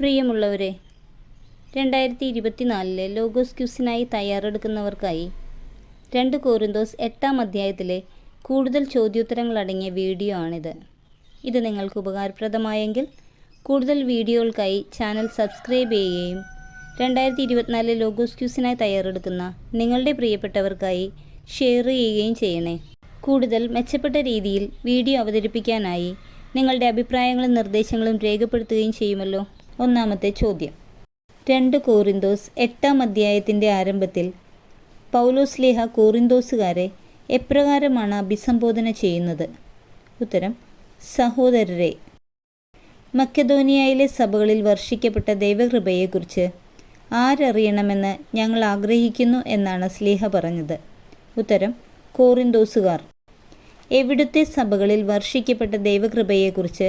പ്രിയമുള്ളവരെ രണ്ടായിരത്തി ഇരുപത്തിനാലിലെ ലോഗോസ് ക്യൂസിനായി തയ്യാറെടുക്കുന്നവർക്കായി രണ്ട് കോറിന്തോസ് എട്ടാം അധ്യായത്തിലെ കൂടുതൽ ചോദ്യോത്തരങ്ങൾ അടങ്ങിയ വീഡിയോ ആണിത്. ഇത് നിങ്ങൾക്ക് ഉപകാരപ്രദമായെങ്കിൽ കൂടുതൽ വീഡിയോകൾക്കായി ചാനൽ സബ്സ്ക്രൈബ് ചെയ്യുകയും രണ്ടായിരത്തി ഇരുപത്തിനാലിലെ ലോഗോസ് ക്യൂസിനായി തയ്യാറെടുക്കുന്ന നിങ്ങളുടെ പ്രിയപ്പെട്ടവർക്കായി ഷെയർ ചെയ്യുകയും ചെയ്യണേ. കൂടുതൽ മെച്ചപ്പെട്ട രീതിയിൽ വീഡിയോ അവതരിപ്പിക്കാനായി നിങ്ങളുടെ അഭിപ്രായങ്ങളും നിർദ്ദേശങ്ങളും രേഖപ്പെടുത്തുകയും ചെയ്യുമല്ലോ. ഒന്നാമത്തെ ചോദ്യം. രണ്ട് കോറിന്തോസ് എട്ടാം അധ്യായത്തിന്റെ ആരംഭത്തിൽ പൗലോസ്ലേഹ കോറിന്തോസുകാരെ എപ്രകാരമാണ് അഭിസംബോധന ചെയ്യുന്നത്? ഉത്തരം സഹോദരരെ. മക്കധോനിയയിലെ സഭകളിൽ വർഷിക്കപ്പെട്ട ദൈവകൃപയെക്കുറിച്ച് ആരറിയണമെന്ന് ഞങ്ങൾ ആഗ്രഹിക്കുന്നു എന്നാണ് സ്ലീഹ പറഞ്ഞത്. ഉത്തരം കോറിന്തോസുകാർ. എവിടുത്തെ സഭകളിൽ വർഷിക്കപ്പെട്ട ദൈവകൃപയെക്കുറിച്ച്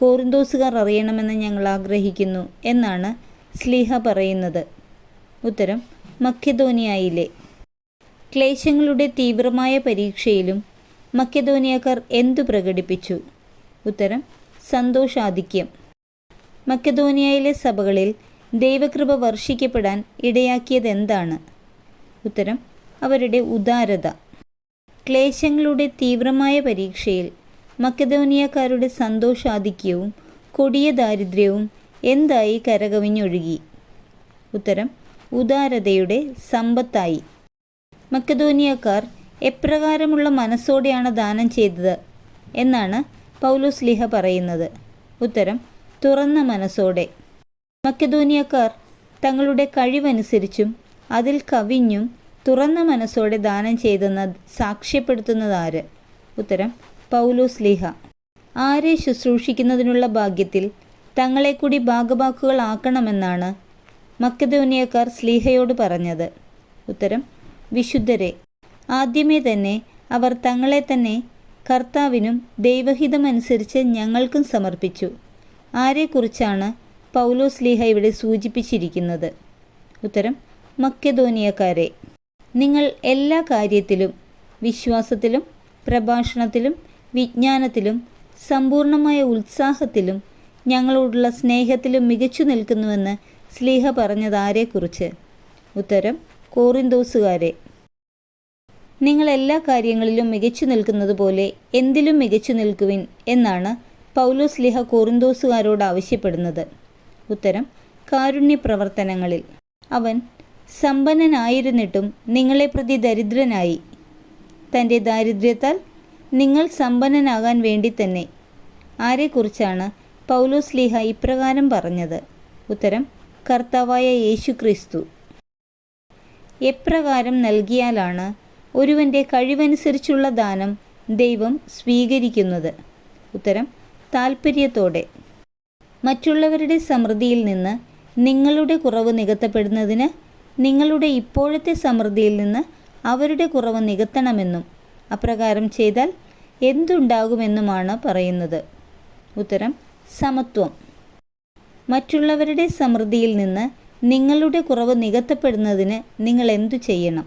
കോറിന്തോസുകാർ അറിയണമെന്ന് ഞങ്ങൾ ആഗ്രഹിക്കുന്നു എന്നാണ് സ്ലീഹ പറയുന്നത്. ഉത്തരം മക്കെദോനിയയിലെ. ക്ലേശങ്ങളുടെ തീവ്രമായ പരീക്ഷയിലും മക്കെദോനിയക്കാർ എന്തു പ്രകടിപ്പിച്ചു? ഉത്തരം സന്തോഷാധിക്യം. മക്കെദോനിയയിലെ സഭകളിൽ ദൈവകൃപ വർഷിക്കപ്പെടാൻ ഇടയാക്കിയതെന്താണ്? ഉത്തരം അവരുടെ ഉദാരത. ക്ലേശങ്ങളുടെ തീവ്രമായ പരീക്ഷയിൽ മക്കധോനിയക്കാരുടെ സന്തോഷാധിക്യവും കൊടിയ ദാരിദ്ര്യവും എന്തായി കരകവിഞ്ഞൊഴുകി? ഉത്തരം ഉദാരതയുടെ സമ്പത്തായി. മക്കധോനിയക്കാർ എപ്രകാരമുള്ള മനസ്സോടെയാണ് ദാനം ചെയ്തത് എന്നാണ് പൗലോസ് ലിഹ പറയുന്നത്. ഉത്തരം തുറന്ന മനസ്സോടെ. മക്കധോനിയക്കാർ തങ്ങളുടെ കഴിവനുസരിച്ചും അതിൽ കവിഞ്ഞും തുറന്ന മനസ്സോടെ ദാനം ചെയ്തെന്ന് സാക്ഷ്യപ്പെടുത്തുന്നതാര്? ഉത്തരം പൗലോസ് ലീഹ. ആരെ ശുശ്രൂഷിക്കുന്നതിനുള്ള ഭാഗ്യത്തിൽ തങ്ങളെ കൂടി ഭാഗഭാക്കുകളാക്കണമെന്നാണ് മക്കധോനിയക്കാർ സ്ലീഹയോട് പറഞ്ഞത്. ഉത്തരം വിശുദ്ധരെ ആദ്യമേ തന്നെ അവർ തങ്ങളെ തന്നെ കർത്താവിനും ദൈവഹിതമനുസരിച്ച് ഞങ്ങൾക്കും സമർപ്പിച്ചു. ആരെക്കുറിച്ചാണ് പൗലോസ് ലീഹ ഇവിടെ സൂചിപ്പിച്ചിരിക്കുന്നത്? ഉത്തരം മക്കധോനിയക്കാരെ നിങ്ങൾ എല്ലാ കാര്യത്തിലും വിശ്വാസത്തിലും പ്രഭാഷണത്തിലും വിജ്ഞാനത്തിലും സമ്പൂർണമായ ഉത്സാഹത്തിലും ഞങ്ങളോടുള്ള സ്നേഹത്തിലും മികച്ചു നിൽക്കുന്നുവെന്ന് സ്ലീഹ പറഞ്ഞതാരെക്കുറിച്ച്. ഉത്തരം കോറിന്തോസുകാരെ. നിങ്ങൾ എല്ലാ കാര്യങ്ങളിലും മികച്ചു നിൽക്കുന്നത് പോലെ എന്തിലും മികച്ചു നിൽക്കുവിൻ എന്നാണ് പൗലോസ് ലിഹ കോറിന്തോസുകാരോട് ആവശ്യപ്പെടുന്നത്. ഉത്തരം കാരുണ്യ പ്രവർത്തനങ്ങളിൽ അവൻ സമ്പന്നനായിരുന്നിട്ടും നിങ്ങളെ പ്രതി ദരിദ്രനായി. തന്റെ ദാരിദ്ര്യത്താൽ നിങ്ങൾ സമ്പന്നനാകാൻ വേണ്ടി തന്നെ. ആരെക്കുറിച്ചാണ് പൗലോസ് ലീഹ ഇപ്രകാരം പറഞ്ഞത്? ഉത്തരം കർത്താവായ യേശു ക്രിസ്തു എപ്രകാരം നൽകിയാലാണ് ഒരുവന്റെ കഴിവനുസരിച്ചുള്ള ദാനം ദൈവം സ്വീകരിക്കുന്നത്? ഉത്തരം താൽപ്പര്യത്തോടെ മറ്റുള്ളവരുടെ സമൃദ്ധിയിൽ നിന്ന് നിങ്ങളുടെ കുറവ് നികത്തപ്പെടുന്നതിന് നിങ്ങളുടെ ഇപ്പോഴത്തെ സമൃദ്ധിയിൽ നിന്ന് അവരുടെ കുറവ് നികത്തണമെന്നും അപ്രകാരം ചെയ്താൽ എന്തുണ്ടാകുമെന്നുമാണ് പറയുന്നത്. ഉത്തരം സമത്വം. മറ്റുള്ളവരുടെ സമൃദ്ധിയിൽ നിന്ന് നിങ്ങളുടെ കുറവ് നികത്തപ്പെടുന്നതിന് നിങ്ങൾ എന്തു ചെയ്യണം?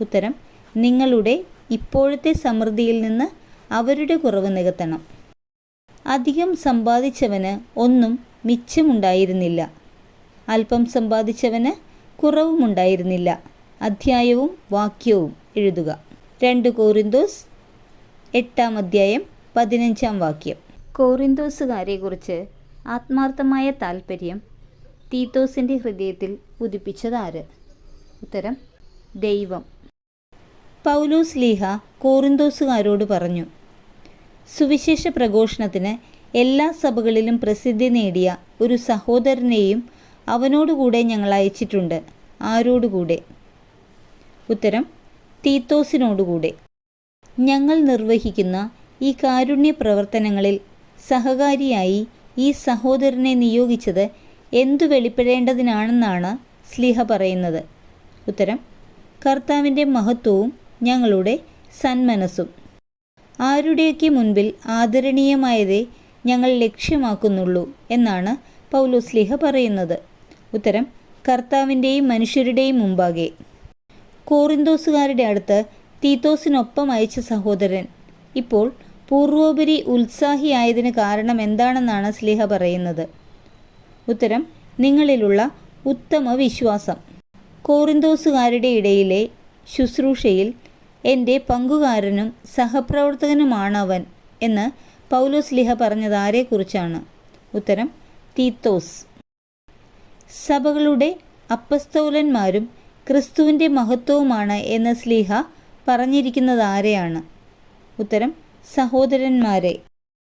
ഉത്തരം നിങ്ങളുടെ ഇപ്പോഴത്തെ സമൃദ്ധിയിൽ നിന്ന് അവരുടെ കുറവ് നികത്തണം. അധികം സമ്പാദിച്ചവന് ഒന്നും മിച്ചമുണ്ടായിരുന്നില്ല. അല്പം സമ്പാദിച്ചവന് കുറവുമുണ്ടായിരുന്നില്ല. അധ്യായവും വാക്യവും എഴുതുക. രണ്ട് കോറിന്തോസ് എട്ടാം അധ്യായം പതിനഞ്ചാം വാക്യം. കോറിന്തോസുകാരെക്കുറിച്ച് ആത്മാർത്ഥമായ താൽപ്പര്യം തീത്തോസിന്റെ ഹൃദയത്തിൽ ഉദിപ്പിച്ചതാര്? ഉത്തരം ദൈവം. പൗലോസ് ലീഹ കോറിന്തോസുകാരോട് പറഞ്ഞു സുവിശേഷ പ്രഘോഷണത്തിന് എല്ലാ സഭകളിലും പ്രസിദ്ധി നേടിയ ഒരു സഹോദരനെയും അവനോടുകൂടെ ഞങ്ങൾ അയച്ചിട്ടുണ്ട് ആരോടുകൂടെ? ഉത്തരം തീത്തോസിനോടുകൂടെ. ഞങ്ങൾ നിർവഹിക്കുന്ന ഈ കാരുണ്യ പ്രവർത്തനങ്ങളിൽ സഹകാരിയായി ഈ സഹോദരനെ നിയോഗിച്ചത് എന്തു വെളിപ്പെടേണ്ടതിനാണെന്നാണ് സ്ലിഹ പറയുന്നത്. ഉത്തരം കർത്താവിന്റെ മഹത്വവും ഞങ്ങളുടെ സന്മനസ്സും. ആരുടെയൊക്കെ മുൻപിൽ ആദരണീയമായതേ ഞങ്ങൾ ലക്ഷ്യമാക്കുന്നുള്ളൂ എന്നാണ് പൗലോസ്ലിഹ പറയുന്നത്. ഉത്തരം കർത്താവിന്റെയും മനുഷ്യരുടെയും മുമ്പാകെ. കോറിന്തോസുകാരുടെ അടുത്ത് തീത്തോസിനൊപ്പം അയച്ച സഹോദരൻ. ഇപ്പോൾ പൂർവോപരി ഉത്സാഹിയായതിന് കാരണം എന്താണെന്നാണ് സ്ലിഹ പറയുന്നത്. ഉത്തരം നിങ്ങളിലുള്ള ഉത്തമ വിശ്വാസം. കോറിന്തോസുകാരുടെ ഇടയിലെ ശുശ്രൂഷയിൽ എന്റെ പങ്കുകാരനും സഹപ്രവർത്തകനുമാണ് അവൻ എന്ന് പൗലോസ് ലിഹ പറഞ്ഞത് ആരെക്കുറിച്ചാണ്? ഉത്തരം തീത്തോസ്. സഭകളുടെ അപ്പസ്തോലന്മാരും ക്രിസ്തുവിന്റെ മഹത്വവുമാണ് എന്ന് സ്ലീഹ പറഞ്ഞിരിക്കുന്നത് ആരെയാണ് ഉത്തരം സഹോദരന്മാരെ.